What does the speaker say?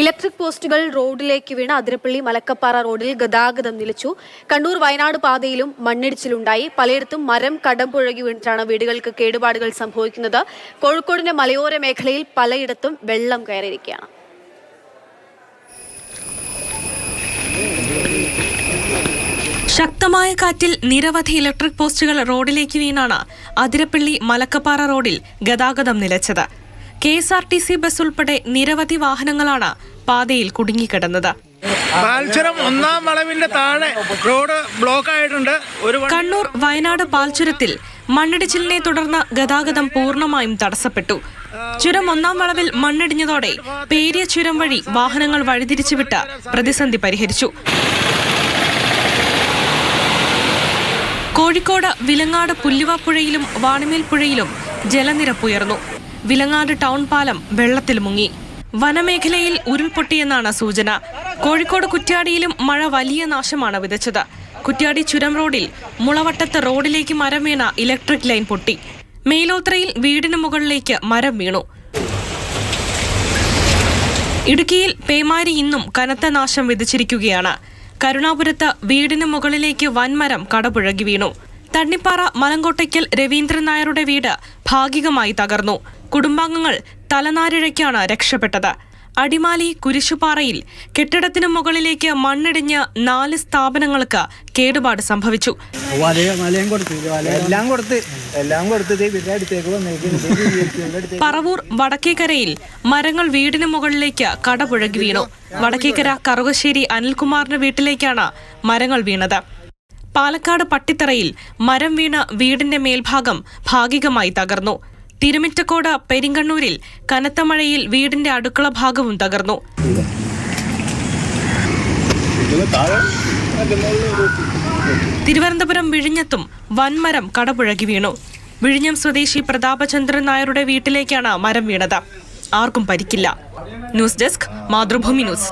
Electric പോസ്റ്റുകൾ റോഡിലേക്ക് വീണ് അതിരപ്പള്ളി മലക്കപ്പാറ റോഡിൽ ഗതാഗതം നിലച്ചു. കണ്ണൂർ വയനാട് പാതയിലും മണ്ണിടിച്ചിലുണ്ടായി. പലയിടത്തും മരം കടംപുഴകി വീണിട്ടാണ് വീടുകൾക്ക് കേടുപാടുകൾ സംഭവിക്കുന്നത്. കോഴിക്കോടിന്റെ മലയോര മേഖലയിൽ പലയിടത്തും വെള്ളം കയറിയിരിക്കുകയാണ്. ശക്തമായ കാറ്റിൽ നിരവധി ഇലക്ട്രിക് പോസ്റ്റുകൾ റോഡിലേക്ക് വീണാണ് അതിരപ്പള്ളി മലക്കപ്പാറ റോഡിൽ ഗതാഗതം നിലച്ചത്. K S R T C bus ഉൾപ്പെടെ നിരവധി വാഹനങ്ങളാണ് പാതയിൽ കുടുങ്ങിക്കിടന്നത്. പാൽച്ചുരം ഒന്നാം വളവിന്റെ താഴെ റോഡ് ബ്ലോക്ക് ആയിട്ടുണ്ട്. ഒരു കണ്ണൂർ വയനാട് പാൽച്ചുരത്തിൽ മണ്ണിടിച്ചിലിനെ തുടർന്ന് ഗതാഗതം പൂർണമായും തടസ്സപ്പെട്ടു. ചുരം ഒന്നാം വളവിൽ മണ്ണിടിഞ്ഞതോടെ പേരിയ ചുരം വഴി വാഹനങ്ങൾ വഴിതിരിച്ചുവിട്ട് പ്രതിസന്ധി പരിഹരിച്ചു. കോഴിക്കോട് വിലങ്ങാട് പുല്ലുവാപ്പുഴയിലും വാണിമേൽ പുഴയിലും ജലനിരപ്പുയർന്നു വിലങ്ങാട് ടൗൺ പാലം വെള്ളത്തിൽ മുങ്ങി. വനമേഖലയിൽ ഉരുൾപൊട്ടിയെന്നാണ് സൂചന. കോഴിക്കോട് കുറ്റ്യാടിയിലും മഴ വലിയ നാശമാണ് വിതച്ചത്. കുറ്റ്യാടി ചുരം റോഡിൽ മുളവട്ടത്ത് റോഡിലേക്ക് മരം വീണ ഇലക്ട്രിക് ലൈൻ പൊട്ടി. മേലോത്രയിൽ വീടിന് മുകളിലേക്ക് മരം വീണു. ഇടുക്കിയിൽ പേമാരി ഇന്നും കനത്ത നാശം വിതച്ചിരിക്കുകയാണ്. കരുണാപുരത്ത് വീടിന് മുകളിലേക്ക് വൻമരം കടപുഴകി വീണു. തണ്ണിപ്പാറ മലങ്കോട്ടയ്ക്കൽ രവീന്ദ്രൻ നായരുടെ വീട് ഭാഗികമായി തകർന്നു. കുടുംബാംഗങ്ങൾ തലനാരിഴയ്ക്കാണ് രക്ഷപ്പെട്ടത്. അടിമാലി കുരിശുപാറയിൽ കെട്ടിടത്തിന് മുകളിലേക്ക് മണ്ണിടിഞ്ഞ് നാല് സ്ഥാപനങ്ങൾക്ക് കേടുപാട് സംഭവിച്ചു. പറവൂർ വടക്കേക്കരയിൽ മരങ്ങൾ വീടിന് മുകളിലേക്ക് കടപുഴകി വീണു. വടക്കേക്കര കറുകശ്ശേരി അനിൽകുമാറിന്റെ വീട്ടിലേക്കാണ് മരങ്ങൾ വീണത്. പാലക്കാട് പട്ടിത്തറയിൽ മരം വീണ വീടിന്റെ മേൽഭാഗം ഭാഗികമായി തകർന്നു. തിരുമിറ്റക്കോട് പെരിങ്കണ്ണൂരിൽ കനത്ത മഴയിൽ വീടിന്റെ അടുക്കള ഭാഗവും തകർന്നു. തിരുവനന്തപുരം വിഴിഞ്ഞത്തും വൻമരം കടപുഴകി വീണു. വിഴിഞ്ഞം സ്വദേശി പ്രതാപചന്ദ്രൻ നായരുടെ വീട്ടിലേക്കാണ് മരം വീണത്. ആർക്കും പരിക്കില്ല. News desk Mathrubhumi news.